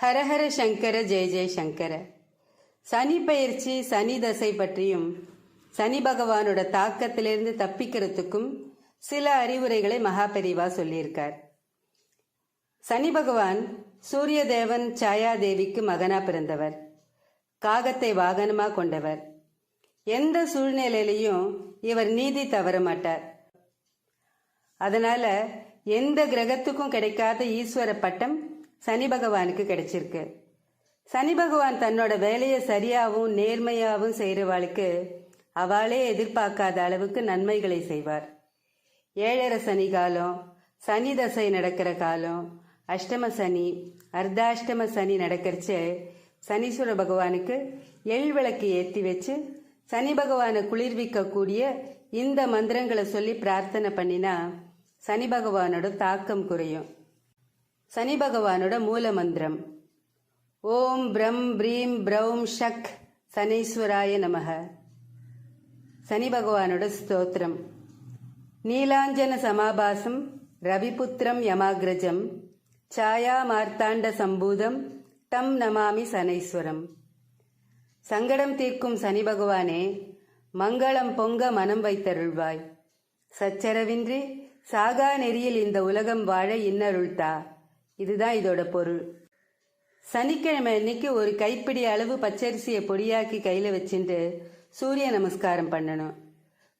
ஹரஹர சங்கர ஜெய ஜெய சங்கர. சனி பயிற்சி சனி தசை பற்றியும் சனி பகவானோட தாக்கத்திலிருந்து தப்பிக்கிறதுக்கும் சில அறிவுரைகளை மகாபெரிவா சொல்லியிருக்கார். சனி பகவான் சூரிய தேவன் சாயாதேவிக்கு மகனா பிறந்தவர். காகத்தை வாகனமா கொண்டவர். எந்த சூழ்நிலையிலையும் இவர் நீதி தவற மாட்டார். அதனால எந்த கிரகத்துக்கும் கிடைக்காத ஈஸ்வர பட்டம் சனி பகவானுக்கு கிடைச்சிருக்கு. சனி பகவான் தன்னோட வேலையை சரியாகவும் நேர்மையாகவும் செய்கிறவாளுக்கு அவளே எதிர்பார்க்காத அளவுக்கு நன்மைகளை செய்வார். ஏழரை சனி காலம் சனி தசை நடக்கிற காலம் அஷ்டம சனி அர்த்தாஷ்டம சனி நடக்கிறச்சு சனீஸ்வர பகவானுக்கு எள் விளக்கு ஏற்றி வச்சு சனி பகவானை குளிர்விக்கக்கூடிய இந்த மந்திரங்களை சொல்லி பிரார்த்தனை பண்ணினா சனி பகவானோட தாக்கம் குறையும். சனி பகவானோட மூல மந்திரம். ஓம் பிரம் பிரீம் பிரௌம் ஷக் சனீஸ்வராய நமக. சனி பகவானோட ஸ்தோத்திரம். நீலாஞ்சன சமாபாசம் ரவிபுத்திரம் யமாகிரஜம் சாயா மார்த்தாண்ட சம்பூதம் தம் நமாமி சனைஸ்வரம். சங்கடம் தீர்க்கும் சனி பகவானே மங்களம் பொங்க மனம் வைத்தருள்வாய். சச்சரவின்றி சாகா நெறியில் இந்த உலகம் வாழ இன்னருள்தா. இதுதான் இதோட பொருள். சனிக்கிழமை அன்னைக்கு ஒரு கைப்பிடி அளவு பச்சரிசியை பொடியாக்கி கையில் வச்சுட்டு சூரிய நமஸ்காரம் பண்ணணும்.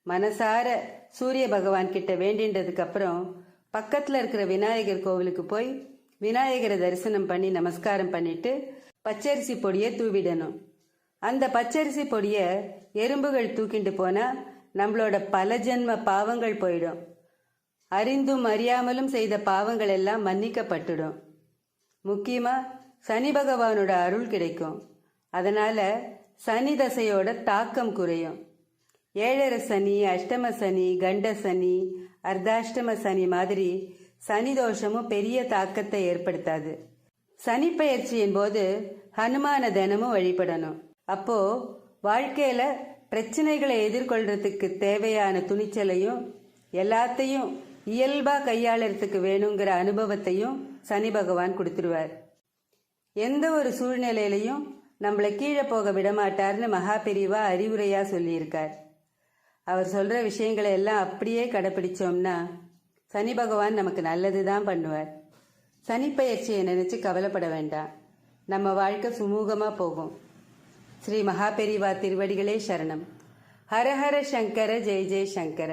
மனசார சூரிய பகவான் கிட்ட வேண்டின்றதுக்கு அப்புறம் பக்கத்தில் இருக்கிற விநாயகர் கோவிலுக்கு போய் விநாயகரை தரிசனம் பண்ணி நமஸ்காரம் பண்ணிட்டு பச்சரிசி பொடியை தூவிடணும். அந்த பச்சரிசி பொடியை எறும்புகள் தூக்கிட்டு போனா நம்மளோட பல ஜென்ம பாவங்கள் போயிடும். அறிந்தும் அறியாமலும் செய்த பாவங்கள் எல்லாம் மன்னிக்கப்பட்டுடும். முக்கியமா சனி பகவானோட அருள் கிடைக்கும். அதனால சனி தசையோட தாக்கம் குறையும். ஏழரை சனி அஷ்டம சனி கண்ட சனி அர்த்தாஷ்டம சனி மாதிரி சனி தோஷமும் பெரிய தாக்கத்தை ஏற்படுத்தாது. சனி பயிற்சியின் போது ஹனுமான தினமும் வழிபடணும். அப்போ வாழ்க்கையில பிரச்சனைகளை எதிர்கொள்றதுக்கு தேவையான துணிச்சலையும் எல்லாத்தையும் இயல்பா கையாளறதுக்கு வேணுங்கிற அனுபவத்தையும் சனி பகவான் கொடுத்துருவார். எந்த ஒரு சூழ்நிலையிலையும் நம்மளை கீழே போக விடமாட்டார்னு மகா பெரிவா அறிவுரையா சொல்லியிருக்கார். அவர் சொல்ற விஷயங்களை எல்லாம் அப்படியே கடைப்பிடிச்சோம்னா சனி பகவான் நமக்கு நல்லது தான் பண்ணுவார். சனி பயிற்சியை நினைச்சு கவலைப்பட வேண்டாம். நம்ம வாழ்க்கை சுமூகமா போகும். ஸ்ரீ மகாபெரிவா திருவடிகளே சரணம். ஹரஹர சங்கர ஜெய் ஜெய் சங்கர.